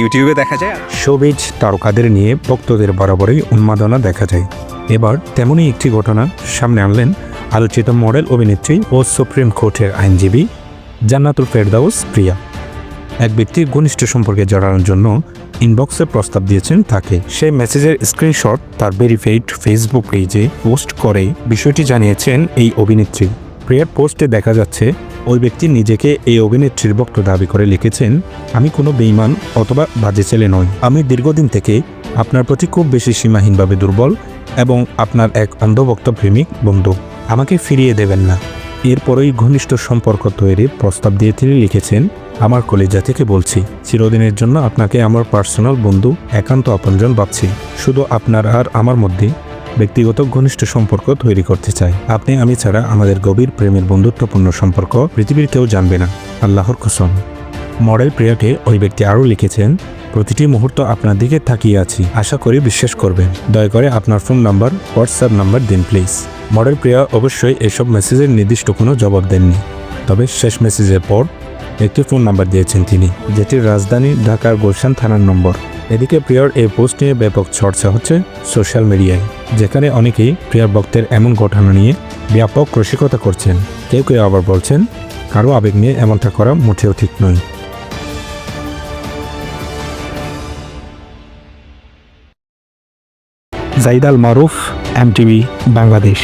ইউটিউবে দেখা যায়। শোবিজ তারকাদের নিয়ে ভক্তদের বরাবরই উন্মাদনা দেখা যায়। এবার তেমনই একটি ঘটনা সামনে আনলেন আলোচিত মডেল অভিনেত্রী ও সুপ্রিম কোর্টের আইনজীবী জান্নাতুল ফেরদাউস প্রিয়া। এক ব্যক্তির ঘনিষ্ঠ সম্পর্কে জড়ানোর জন্য ইনবক্সে প্রস্তাব দিয়েছেন তাকে। সেই মেসেজের স্ক্রিনশট তার ভেরিফাইড ফেসবুক পেজে পোস্ট করে বিষয়টি জানিয়েছেন এই অভিনেত্রী। প্রিয়ার পোস্টে দেখা যাচ্ছে, ওই ব্যক্তি নিজেকে এই অভিনেত্রীর ভক্ত দাবি করে লিখেছেন, আমি কোনো বেইমান অথবা বাজে ছেলে নই। আমি দীর্ঘদিন থেকে আপনার প্রতি খুব বেশি সীমাহীনভাবে দুর্বল এবং আপনার এক অন্ধভক্ত প্রেমিক বন্ধু। আমাকে ফিরিয়ে দেবেন না। এরপরেই ঘনিষ্ঠ সম্পর্ক তৈরির প্রস্তাব দিয়ে তিনি লিখেছেন, আমার কলেজা থেকে বলছি, চিরদিনের জন্য আপনাকে আমার পার্সোনাল বন্ধু, একান্ত আপনজন ভাবছি। শুধু আপনার আর আমার মধ্যে ব্যক্তিগত ঘনিষ্ঠ সম্পর্ক তৈরি করতে চাই। আপনি, আমি ছাড়া আমাদের গভীর প্রেমের বন্ধুত্বপূর্ণ সম্পর্ক পৃথিবীর কেউ জানবে না। আল্লাহর কসম। মডেল প্রিয়াকে ওই ব্যক্তি আরও লিখেছেন, প্রতিটি মুহূর্ত আপনার দিকে তাকিয়ে আছি। আশা করি বিশ্বাস করবেন। দয়া করে আপনার ফোন নাম্বার, হোয়াটসঅ্যাপ নাম্বার দিন, প্লিজ। মডেল প্রিয়া অবশ্যই এসব মেসেজের নির্দিষ্ট কোনো জবাব দেননি। তবে শেষ মেসেজের পর একটি ফোন নাম্বার দিয়েছেন তিনি, যেটির রাজধানী ঢাকার গুলশান থানার নম্বর। এদিকে প্রিয়ার এই পোস্ট নিয়ে ব্যাপক চর্চা হচ্ছে সোশ্যাল মিডিয়ায় যেখানে অনেকেই প্রিয়ার ভক্তের এমন ঘটনা নিয়ে ব্যাপক রসিকতা করছেন। কেউ কেউ আবার বলছেন, কারও আবেগ নিয়ে এমনটা করা মোটেও ঠিক নয়। জাইদ আল মারুফ এমটিভি বাংলাদেশ।